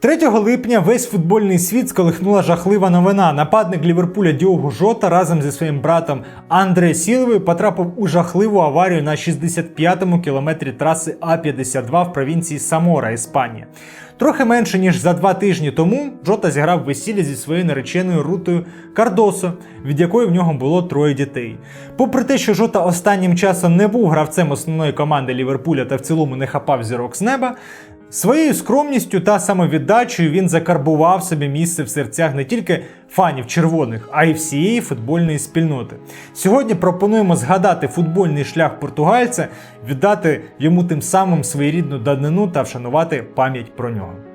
3 липня весь футбольний світ сколихнула жахлива новина. Нападник Ліверпуля Діогу Жота разом зі своїм братом Андре Сіловою потрапив у жахливу аварію на 65-му кілометрі траси А-52 в провінції Самора, Іспанія. Трохи менше ніж за два тижні тому Джота зіграв весілля зі своєю нареченою Рутою Кардосо, від якої в нього було троє дітей. Попри те, що Жота останнім часом не був гравцем основної команди Ліверпуля та в цілому не хапав зірок з неба, Своєю скромністю та самовіддачею він закарбував собі місце в серцях не тільки фанів червоних, а й всієї футбольної спільноти. Сьогодні пропонуємо згадати футбольний шлях португальця, віддати йому тим самим своєрідну данину та вшанувати пам'ять про нього.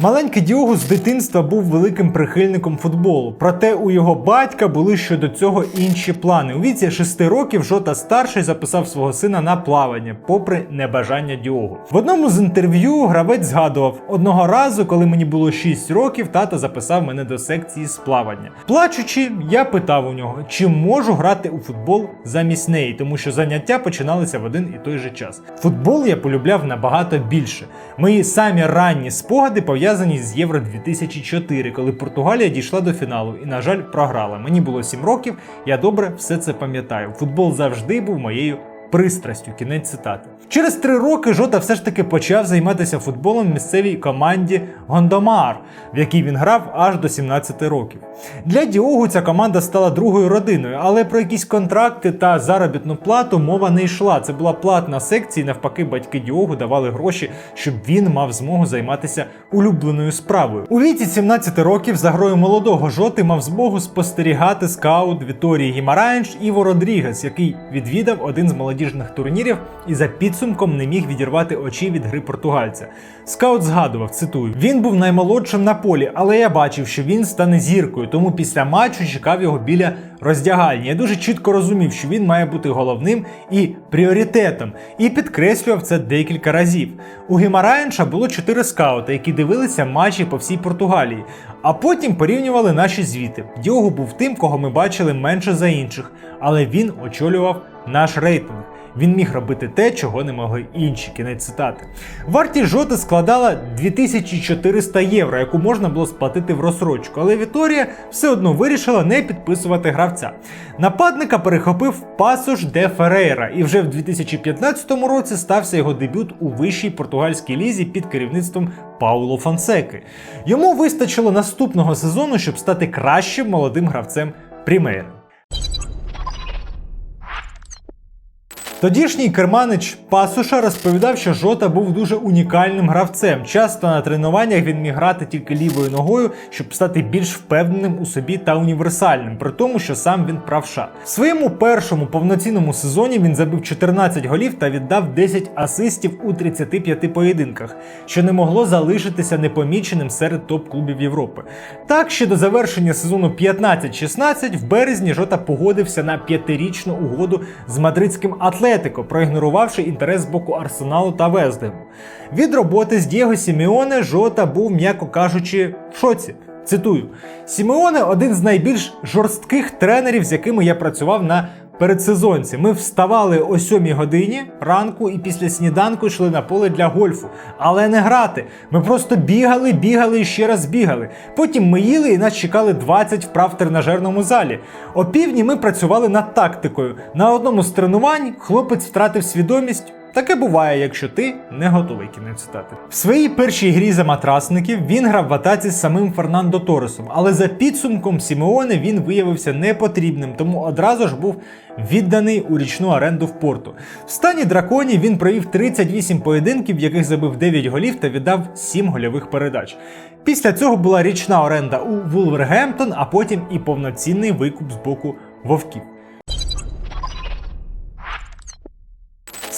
Маленький Діогу з дитинства був великим прихильником футболу, проте у його батька були щодо цього інші плани. У віці 6 років Жота старший записав свого сина на плавання, попри небажання Діогу. В одному з інтерв'ю гравець згадував: одного разу, коли мені було 6 років, тато записав мене до секції з плавання. Плачучи, я питав у нього, чи можу грати у футбол замість неї, тому що заняття починалися в один і той же час. Футбол я полюбляв набагато більше. Мої самі ранні спогади пов'язані з Євро 2004, коли Португалія дійшла до фіналу і, на жаль, програла. Мені було 7 років, я добре все це пам'ятаю. Футбол завжди був моєю пристрастю. Кінець цитати. Через три роки Жота все ж таки почав займатися футболом в місцевій команді Гондомар, в якій він грав аж до 17 років. Для Діогу ця команда стала другою родиною, але про якісь контракти та заробітну плату мова не йшла. Це була платна секція, і навпаки, батьки Діогу давали гроші, щоб він мав змогу займатися улюбленою справою. У віці 17 років за грою молодого жоти мав змогу спостерігати скаут Віторії Гімараєнш Іво Родрігес, який відвідав один з молодіжних турнірів і за підсумком не міг відірвати очі від гри португальця. Скаут згадував, цитую: він був наймолодшим на полі, але я бачив, що він стане зіркою, тому після матчу чекав його біля роздягальні. Я дуже чітко розумів, що він має бути головним і пріоритетом, і підкреслював це декілька разів. У Гімараєнша було чотири скаути, які дивилися матчі по всій Португалії, а потім порівнювали наші звіти. Діогу був тим, кого ми бачили менше за інших, але він очолював наш рейтинг. Він міг робити те, чого не могли інші. Кінець цитати. Вартість жоти складала 2400 євро, яку можна було сплатити в розсрочку, але Віторія все одно вирішила не підписувати гравця. Нападника перехопив пасош де Ферейра, і вже в 2015 році стався його дебют у вищій португальській лізі під керівництвом Пауло Фонсеки. Йому вистачило наступного сезону, щоб стати кращим молодим гравцем Прімери. Тодішній керманич Пасуша розповідав, що Жота був дуже унікальним гравцем. Часто на тренуваннях він міг грати тільки лівою ногою, щоб стати більш впевненим у собі та універсальним, при тому, що сам він правша. В своєму першому повноцінному сезоні він забив 14 голів та віддав 10 асистів у 35 поєдинках, що не могло залишитися непоміченим серед топ-клубів Європи. Так, ще до завершення сезону 15-16 в березні Жота погодився на п'ятирічну угоду з мадридським атлетом. Атлетико, проігнорувавши інтерес з боку Арсеналу та Вездему. Від роботи з Дієго Сімеоне Жота був, м'яко кажучи, в шоці. Цитую: Сімеоне один з найбільш жорстких тренерів, з якими я працював на передсезонці. Ми вставали о 7 годині ранку і після сніданку йшли на поле для гольфу. Але не грати. Ми просто бігали, бігали і ще раз бігали. Потім ми їли і нас чекали 20 вправ в тренажерному залі. О півдні ми працювали над тактикою. На одному з тренувань хлопець втратив свідомість. Таке буває, якщо ти не готовий кінець цитати. В своїй першій грі за матрасників він грав в атаці з самим Фернандо Торесом, але за підсумком Сімеоне він виявився непотрібним, тому одразу ж був відданий у річну оренду в порту. В стані драконі він провів 38 поєдинків, в яких забив 9 голів та віддав 7 гольових передач. Після цього була річна оренда у Вулвергемптон, а потім і повноцінний викуп з боку вовків.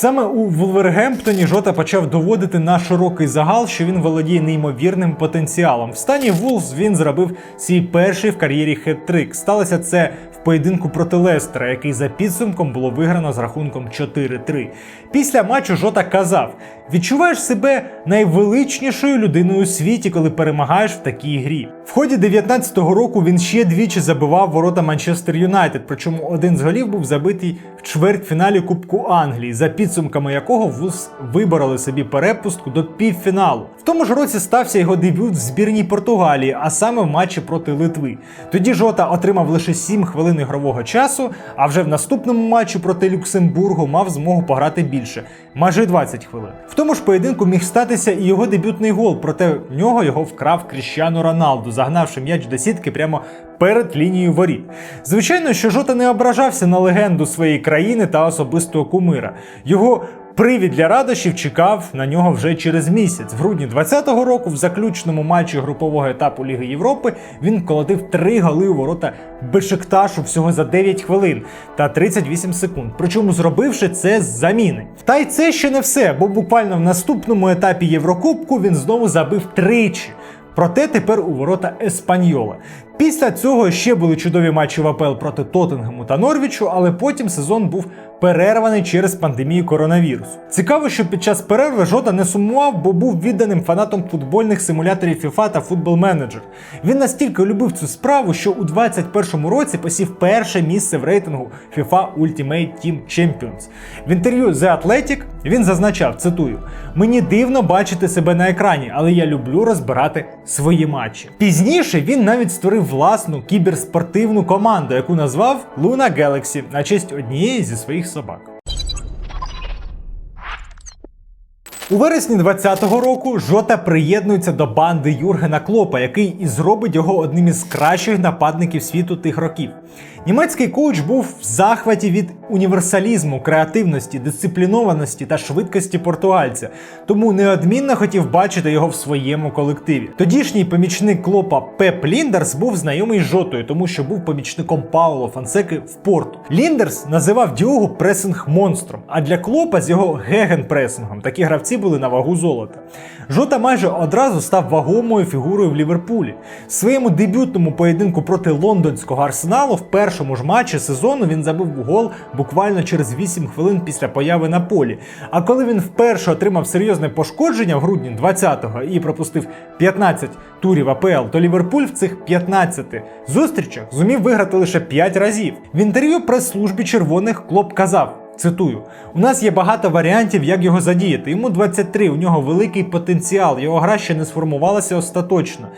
Саме у Вулвергемптоні Жота почав доводити на широкий загал, що він володіє неймовірним потенціалом. В стані Вулс він зробив свій перший в кар'єрі хет-трик. Сталося це в поєдинку проти Лестера, який за підсумком було виграно з рахунком 4-3. Після матчу Жота казав: відчуваєш себе найвеличнішою людиною у світі, коли перемагаєш в такій грі. В ході 19-го року він ще двічі забивав ворота Манчестер Юнайтед, причому один з голів був забитий в чвертьфіналі Кубку Англії, за підсумками якого вуз вибороли собі перепустку до півфіналу. В тому ж році стався його дебют в збірній Португалії, а саме в матчі проти Литви. Тоді Жота отримав лише 7 хвилин ігрового часу, а вже в наступному матчі проти Люксембургу мав змогу пограти більше майже 20 хвилин. В тому ж поєдинку міг статися і його дебютний гол, проте в нього його вкрав Кріщану Роналду, загнавши м'яч до сітки прямо перед лінією воріт. Звичайно, що Жота не ображався на легенду своєї країни та особистого кумира. Його Привід для радощів чекав на нього вже через місяць. В грудні 2020 року, в заключному матчі групового етапу Ліги Європи, він колотив три голи у ворота Бешикташу всього за 9 хвилин та 38 секунд. Причому зробивши це з заміни. Та й це ще не все, бо буквально в наступному етапі Єврокубку він знову забив тричі. Проте тепер у ворота Еспаньола. Після цього ще були чудові матчі в АПЛ проти Тоттенгему та Норвічу, але потім сезон був перерваний через пандемію коронавірусу. Цікаво, що під час перерви Жота не сумував, бо був відданим фанатом футбольних симуляторів FIFA та Football Manager. Він настільки любив цю справу, що у 21-му році посів перше місце в рейтингу FIFA Ultimate Team Champions. В інтерв'ю The Athletic він зазначав, цитую: Мені дивно бачити себе на екрані, але я люблю розбирати свої матчі. Пізніше він навіть створив власну кіберспортивну команду, яку назвав Luna Galaxy на честь однієї зі своїх собак. У вересні 2020 року Жота приєднується до банди Юргена Клопа, який і зробить його одним із кращих нападників світу тих років. Німецький коуч був в захваті від універсалізму, креативності, дисциплінованості та швидкості португальця, тому неодмінно хотів бачити його в своєму колективі. Тодішній помічник Клопа Пеп Ліндерс був знайомий з Жотою, тому що був помічником Пауло Фансеки в порту. Ліндерс називав Діогу пресинг монстром, а для Клопа з його гегенпресингом такі гравці були на вагу золота. Жота майже одразу став вагомою фігурою в Ліверпулі. В своєму дебютному поєдинку проти лондонського арсеналу в першому ж матчі сезону він забив гол буквально через 8 хвилин після появи на полі. А коли він вперше отримав серйозне пошкодження в грудні 20-го і пропустив 15 турів АПЛ, то Ліверпуль в цих 15 зустрічах зумів виграти лише 5 разів. В інтерв'ю прес-службі червоних Клоп казав. Цитую: у нас є багато варіантів, як його задіяти. Йому 23, у нього великий потенціал, його гра ще не сформувалася остаточно.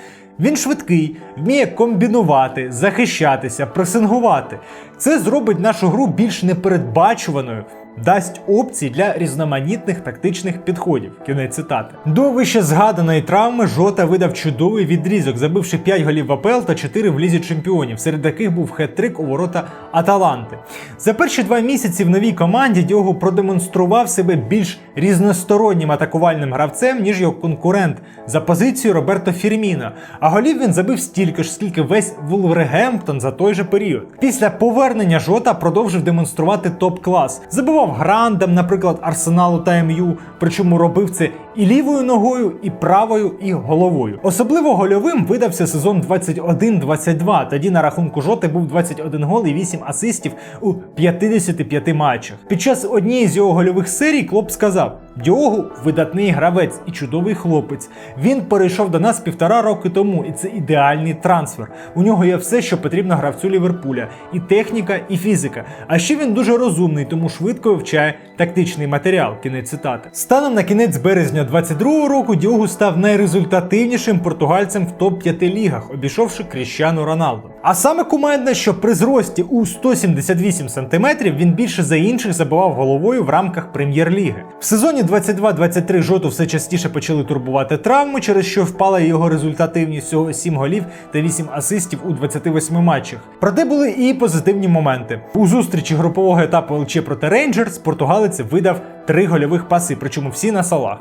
Він швидкий, вміє комбінувати, захищатися, пресингувати. Це зробить нашу гру більш непередбачуваною, дасть опції для різноманітних тактичних підходів. Кінець цитати. До вище згаданої травми Жота видав чудовий відрізок, забивши 5 голів в АПЛ та 4 в лізі чемпіонів, серед яких був хет-трик у ворота Аталанти. За перші два місяці в новій команді Діогу продемонстрував себе більш різностороннім атакувальним гравцем, ніж його конкурент за позицією Роберто Фірміна. А голів він забив стільки ж, скільки весь Вулвергемптон за той же період. Після повернення Жота продовжив демонструвати топ-клас. Забивав грандам, наприклад, Арсеналу та МЮ, причому робив це і лівою ногою, і правою, і головою. Особливо гольовим видався сезон 21-22. Тоді на рахунку Жоти був 21 гол і 8 асистів у 55 матчах. Під час однієї з його гольових серій Клоп сказав: Діогу видатний гравець і чудовий хлопець. Він перейшов до нас півтора роки тому, і це ідеальний трансфер. У нього є все, що потрібно гравцю Ліверпуля: і техніка, і фізика. А ще він дуже розумний, тому швидко вивчає тактичний матеріал. Кінець цитати. Станом на кінець березня 22-го року Діогу став найрезультативнішим португальцем в топ-5 лігах, обійшовши Кріщану Роналду. А саме кумедне, що при зрості у 178 см він більше за інших забивав головою в рамках прем'єр-ліги. В сезоні 22-23 жоту все частіше почали турбувати травми, через що впала його результативність всього 7 голів та 8 асистів у 28 матчах. Проте були і позитивні моменти. У зустрічі групового етапу ЛЧ проти Рейнджерс португалець видав три гольових паси, причому всі на салах.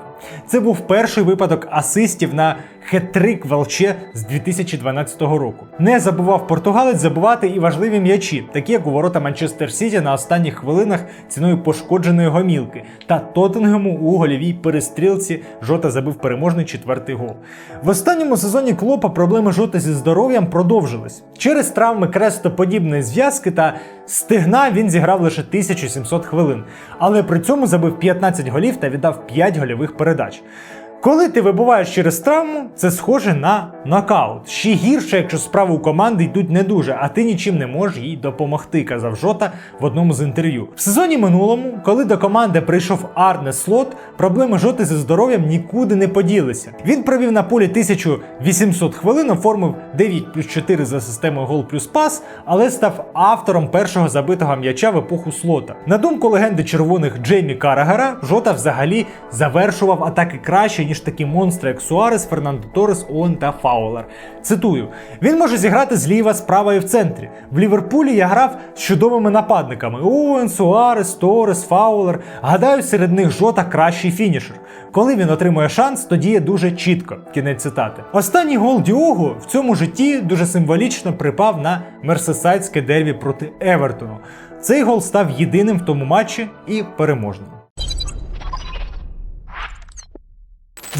Це був перший випадок асистів на хет-трик Велче з 2012 року. Не забував португалець забувати і важливі м'ячі, такі як у ворота Манчестер Сіті на останніх хвилинах ціною пошкодженої гомілки, та Тоттенгему у гольовій перестрілці Жота забив переможний четвертий гол. В останньому сезоні Клопа проблеми Жота зі здоров'ям продовжились. Через травми крестоподібної зв'язки та стигна він зіграв лише 1700 хвилин, але при цьому забив 15 голів та віддав 5 гольових передач. Коли ти вибуваєш через травму, це схоже на нокаут. Ще гірше, якщо справи у команди йдуть не дуже, а ти нічим не можеш їй допомогти, казав Жота в одному з інтерв'ю. В сезоні минулому, коли до команди прийшов Арне Слот, проблеми Жоти зі здоров'ям нікуди не поділися. Він провів на полі 1800 хвилин, оформив 9 плюс 4 за системою гол плюс пас, але став автором першого забитого м'яча в епоху слота. На думку легенди червоних Джеймі Карагара, Жота взагалі завершував атаки краще, ніж такі монстри, як Суарес, Фернандо Торес, Оуен та Фаулер. Цитую: він може зіграти зліва, справа і в центрі. В Ліверпулі я грав з чудовими нападниками: Оуен, Суарес, Торес, Фаулер. Гадаю, серед них Жота кращий фінішер. Коли він отримує шанс, то діє дуже чітко. Кінець цитати. Останній гол Діогу в цьому житті дуже символічно припав на мерсесайдське дербі проти Евертону. Цей гол став єдиним в тому матчі і переможним.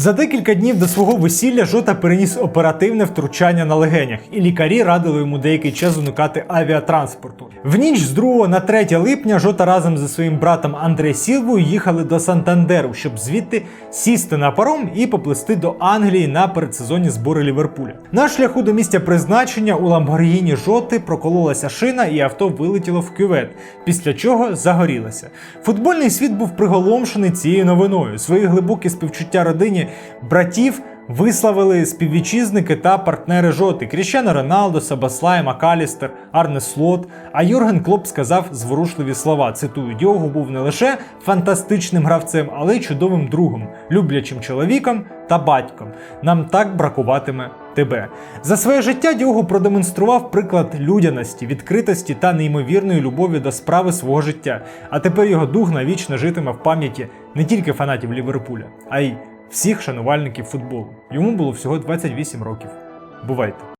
За декілька днів до свого весілля Жота переніс оперативне втручання на легенях, і лікарі радили йому деякий час уникати авіатранспорту. В ніч з 2 на 3 липня Жота разом зі своїм братом Андре Сілвою їхали до Сантандеру, щоб звідти сісти на паром і поплисти до Англії на передсезонні збори Ліверпуля. На шляху до місця призначення у Ламборгіні Жоти прокололася шина, і авто вилетіло в кювет, після чого загорілося. Футбольний світ був приголомшений цією новиною. Свої глибокі співчуття родині братів висловили співвітчизники та партнери жоти Кріщано Роналдо, Сабаслай, Макалістер, Арне Слот. А Юрген Клоп сказав зворушливі слова. Цитую: Діогу був не лише фантастичним гравцем, але й чудовим другом, люблячим чоловіком та батьком. Нам так бракуватиме тебе. За своє життя Діогу продемонстрував приклад людяності, відкритості та неймовірної любові до справи свого життя. А тепер його дух навічно житиме в пам'яті не тільки фанатів Ліверпуля, а й всіх шанувальників футболу. Йому було всього 28 років. Бувайте!